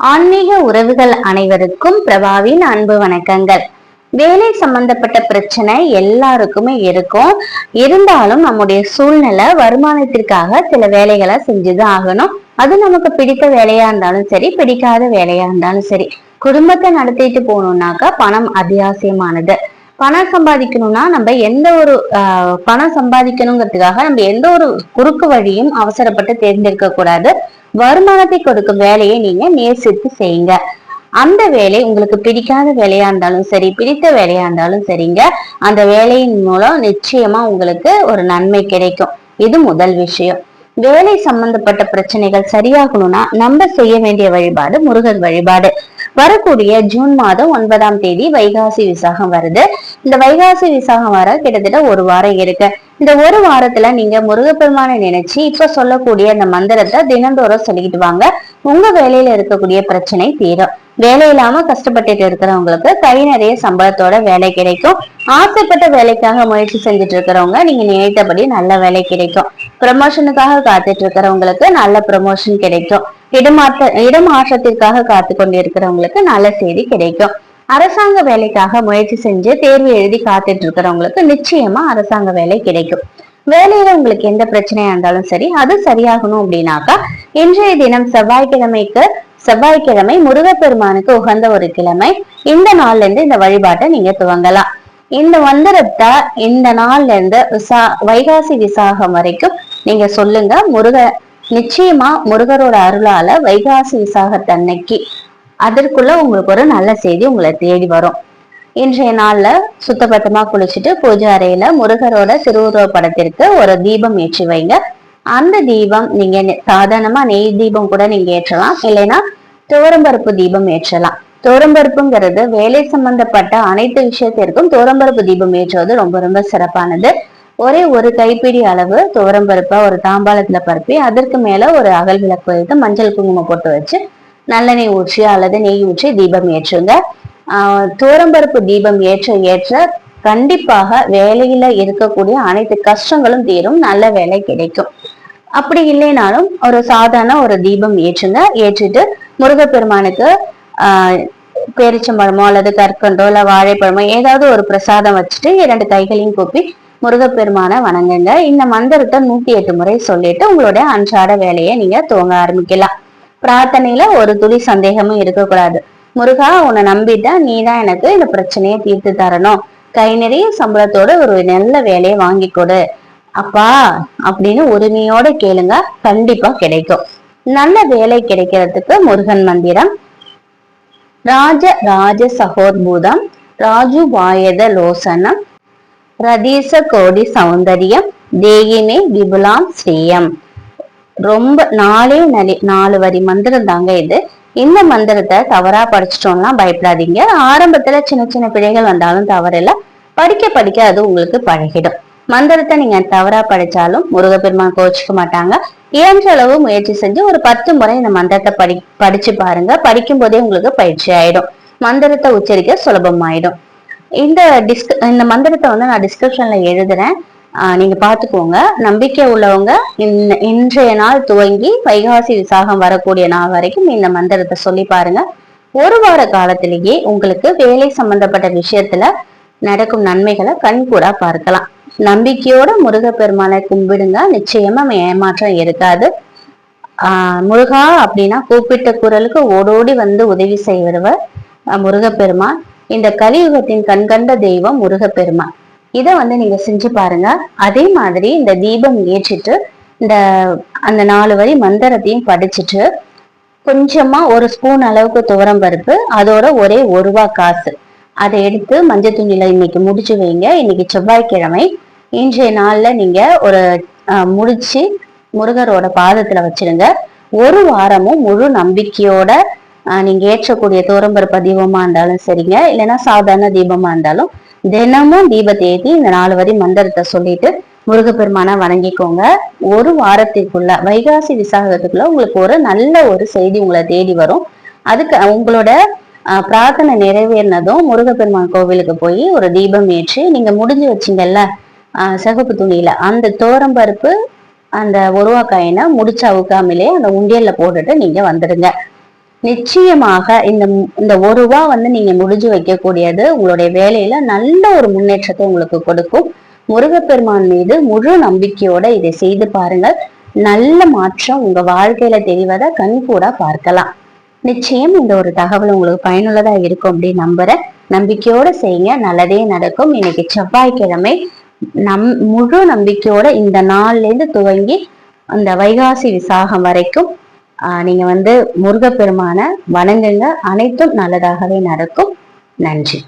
ஆன்மீக உறவுகள் அனைவருக்கும் பிரபாவின் அன்பு வணக்கங்கள். வேலை சம்பந்தப்பட்ட பிரச்சனை எல்லாருக்குமே இருக்கும். இருந்தாலும் நம்முடைய சூழ்நிலை வருமானத்திற்காக சில வேலைகளை செஞ்சுதான் ஆகணும். அது நமக்கு பிடித்த வேலையா இருந்தாலும் சரி பிடிக்காத வேலையா இருந்தாலும் சரி. குடும்பத்தை நடத்திட்டு போகணும்னாக்கா பணம் அத்தியாவசியமானது. பணம் சம்பாதிக்கணும்னா நம்ம எந்த ஒரு பணம் சம்பாதிக்கணுங்கிறதுக்காக நம்ம எந்த ஒரு குறுக்கு வழியும் அவசரப்பட்டு தேர்ந்தெடுக்க கூடாது. வருமானத்தை கொடுக்கும் வேலையை நீங்க நேசித்து செய்யுங்க. அந்த வேலை உங்களுக்கு பிடிக்காத வேலையா இருந்தாலும் சரி பிடித்த வேலையா இருந்தாலும் சரிங்க. அந்த வேலையின் மூலம் நிச்சயமா உங்களுக்கு ஒரு நன்மை கிடைக்கும். இது முதல் விஷயம். வேலை சம்பந்தப்பட்ட பிரச்சனைகள் சரியாகணும்னா நம்ம செய்ய வேண்டிய வழிபாடு முருகன் வழிபாடு. வரக்கூடிய ஜூன் மாதம் ஒன்பதாம் தேதி வைகாசி விசாகம் வருது. இந்த வைகாசி விசாகம் வர கிட்டத்தட்ட ஒரு வாரம் இருக்கு. இந்த ஒரு வாரத்துல நீங்க முருகப்பெருமானை நினைச்சு இப்ப சொல்லக்கூடிய இந்த மந்திரத்தை தினந்தோறும் சொல்லிக்கிட்டு வாங்க. உங்க வேலையில இருக்கக்கூடிய பிரச்சனை தீரும். வேலை இல்லாம கஷ்டப்பட்டுட்டு இருக்கிறவங்களுக்கு கை நிறைய சம்பளத்தோட வேலை கிடைக்கும். ஆசைப்பட்ட வேலைக்காக முயற்சி செஞ்சுட்டு இருக்கிறவங்க நீங்க நினைத்தபடி நல்ல வேலை கிடைக்கும். ப்ரமோஷனுக்காக காத்துட்டு இருக்கிறவங்களுக்கு நல்ல ப்ரமோஷன் கிடைக்கும். இடமாற்ற இடமாற்றத்திற்காக காத்து கொண்டிருக்கிறவங்களுக்கு நல்ல செய்தி கிடைக்கும். அரசாங்க வேலைக்காக முயற்சி செஞ்சு தேர்வு எழுதி காத்துட்டு இருக்கிறவங்களுக்கு நிச்சயமா அரசாங்க வேலை கிடைக்கும். வேலையில உங்களுக்கு எந்த பிரச்சனையா இருந்தாலும் சரி அது சரியாகணும் அப்படின்னாக்கா இன்றைய தினம் செவ்வாய்க்கிழமைக்கு செவ்வாய்க்கிழமை முருகப்பெருமானுக்கு உகந்த ஒரு கிழமை. இந்த நாள்ல இருந்து இந்த வழிபாட்டை நீங்க துவங்கலாம். இந்த மந்திரத்தை இந்த நாள்ல இருந்து விசா வைகாசி விசாகம் வரைக்கும் நீங்க சொல்லுங்க. முருக நிச்சயமா முருகரோட அருளால வைகாசி விசாகத்தன்னைக்கு அதற்குள்ள உங்களுக்கு ஒரு நல்ல செய்தி உங்களை தேடி வரும். இன்றைய நாள்ல சுத்தபத்தமா குளிச்சுட்டு பூஜை அறையில முருகரோட திருவுருவ படத்திற்கு ஒரு தீபம் ஏற்றி வைங்க. அந்த தீபம் நீங்க சாதாரணமா நெய் தீபம் கூட நீங்க ஏற்றலாம். இல்லைன்னா துவரம்பருப்பு தீபம் ஏற்றலாம். துவரம்பருப்புங்கிறது வேலை சம்பந்தப்பட்ட அனைத்து விஷயத்திற்கும் துவரம்பருப்பு தீபம் ஏற்றுவது ரொம்ப ரொம்ப சிறப்பானது. ஒரே ஒரு கைப்பிடி அளவு துவரம் பருப்பை ஒரு தாம்பாளத்துல பருப்பி அதற்கு மேல ஒரு அகல் விளக்கு வைத்து மஞ்சள் குங்குமம் போட்டு வச்சு நல்லெண்ணெய் ஊற்றி அல்லது நெய் ஊற்றி தீபம் ஏற்றுங்க. ஆஹ் துவரம்பருப்பு தீபம் ஏற்ற ஏற்ற கண்டிப்பாக வேலையில இருக்கக்கூடிய அனைத்து கஷ்டங்களும் தீரும் நல்ல வேலை கிடைக்கும். அப்படி இல்லைனாலும் ஒரு சாதாரண ஒரு தீபம் ஏற்றுங்க. ஏற்றிட்டு முருகப்பெருமானுக்கு ஆஹ் பேரிச்சம்பழமோ அல்லது கற்கண்டோ இல்ல வாழைப்பழமோ ஏதாவது ஒரு பிரசாதம் வச்சுட்டு இரண்டு கைகளையும் கூப்பி முருகப்பெருமான வணங்குங்க. இந்த மந்திரத்தை நூத்தி எட்டு முறை சொல்லிட்டு உங்களுடைய அன்றாட வேலையை நீங்க துவங்க ஆரம்பிக்கலாம். பிரார்த்தனையில ஒரு துளி சந்தேகமும் இருக்கக்கூடாது. முருகா உன்னை நம்பிட்டேன் நீ தான் எனக்கு இந்த பிரச்சனையை தீர்த்து தரணும். கை நிறைய சம்பளத்தோட ஒரு நல்ல வேலையை வாங்கி கொடு. அப்பா அப்படின்னு உரிமையோட கேளுங்க. கண்டிப்பா கிடைக்கும். நல்ல வேலை கிடைக்கிறதுக்கு முருகன் மந்திரம். ராஜ ராஜ சகோர்பூதம். ராஜு வாயத லோசனம். ரதீச கோடி சௌந்தரியம் தேகினே விபுலாம் ஸ்ரீயம். ரொம்ப நாலே நலி நாலு வரி மந்திரம் தாங்க இது. இந்த மந்திரத்தை தவறா படிச்சிட்டோம்னா பயப்படாதீங்க. ஆரம்பத்துல சின்ன சின்ன பிழைகள் வந்தாலும் தவறில்ல. படிக்க படிக்க அது உங்களுக்கு பழகிடும். மந்திரத்தை நீங்க தவறா படிச்சாலும் முருகப்பெருமான் கோச்சிக்க மாட்டாங்க. இயன்ற அளவு முயற்சி செஞ்சு ஒரு பத்து முறை இந்த மந்திரத்தை படி படிச்சு பாருங்க. படிக்கும் போதே உங்களுக்கு பயிற்சி ஆயிடும். மந்திரத்தை உச்சரிக்க சுலபமாயிடும். இந்த டிஸ்க இந்த மந்திரத்தை வந்து நான் டிஸ்கிரிப்ஷன்ல எழுதுறேன். நீங்க பாத்துக்கோங்க நம்பிக்கை உள்ளவங்க இன்றைய நாள் துவங்கி வைகாசி விசாகம் வரக்கூடிய நாள் வரைக்கும் இந்த மந்திரத்தை சொல்லி பாருங்க. ஒரு வார காலத்திலேயே உங்களுக்கு வேலை சம்பந்தப்பட்ட விஷயத்துல நடக்கும் நன்மைகளை கண்கூடா பார்க்கலாம். நம்பிக்கையோட முருகப்பெருமானை கும்பிடுங்க. நிச்சயமா ஏமாற்றம் இருக்காது. ஆஹ் முருகா அப்படின்னா கூப்பிட்ட குரலுக்கு ஓடோடி வந்து உதவி செய்வவர் முருகப்பெருமான். இந்த கலியுகத்தின் கண்கண்ட தெய்வம் முருகப்பெருமான். இதை வந்து நீங்க செஞ்சு பாருங்க. அதே மாதிரி இந்த தீபம் ஏற்றிட்டு இந்த அந்த நாலு வரி மந்திரத்தையும் படிச்சுட்டு கொஞ்சமா ஒரு ஸ்பூன் அளவுக்கு துவரம் பருப்பு அதோட ஒரே ஒரு ரூபா காசு. அதை எடுத்து மஞ்சள் துணியில இன்னைக்கு முடிச்சு வைங்க. இன்னைக்கு செவ்வாய்க்கிழமை. இன்றைய நாள்ல நீங்க ஒரு முடிச்சு முருகரோட பாதத்துல வச்சிருங்க. ஒரு வாரமும் முழு நம்பிக்கையோட நீங்க ஏற்றக்கூடிய துவரம்பருப்பு தீபமா இருந்தாலும் சரிங்க. இல்லைன்னா சாதாரண தீபமா இருந்தாலும் தினமும் தீபத்தை ஏத்தி இந்த நாலு வரி மந்திரத்தை சொல்லிட்டு முருகப்பெருமானை வணங்கிக்கோங்க. ஒரு வாரத்திற்குள்ள வைகாசி விசாகத்துக்குள்ள உங்களுக்கு ஒரு நல்ல ஒரு செய்தி உங்களை தேடி வரும். அதுக்கு உங்களோட ஆஹ், பிரார்த்தனை நிறைவேறினதும் முருகப்பெருமான் கோவிலுக்கு போய் ஒரு தீபம் ஏற்றி நீங்க முடிஞ்சு வச்சீங்கல்ல ஆஹ், சிகப்பு துணியில அந்த தோரம்பருப்பு அந்த ஒருவாக்காயினை முடிச்சு அவுக்காமலே அந்த உண்டியல்ல போட்டுட்டு நீங்க வந்துடுங்க. நிச்சயமாக இந்த இந்த ஒரு ரூபா வந்து நீங்க முடிஞ்சு வைக்கக்கூடியது உங்களுடைய வேலையில நல்ல ஒரு முன்னேற்றத்தை உங்களுக்கு கொடுக்கும். முருகப்பெருமான் மீது முழு நம்பிக்கையோட இதை செய்து பாருங்கள். நல்ல மாற்றம் உங்க வாழ்க்கையில தெரிவதை கண் கூட பார்க்கலாம். நிச்சயம் இந்த ஒரு தகவல் உங்களுக்கு பயனுள்ளதா இருக்கும் அப்படின்னு நம்புறேன். நம்பிக்கையோட செய்யுங்க. நல்லதே நடக்கும். இன்னைக்கு செவ்வாய்க்கிழமை நம் முழு நம்பிக்கையோட இந்த நாள்ல இருந்து துவங்கி அந்த வைகாசி விசாகம் வரைக்கும் நீங்க வந்து முருகப்பெருமான வணங்குங்க. அனைத்தும் நல்லதாகவே நடக்கும். நன்றி.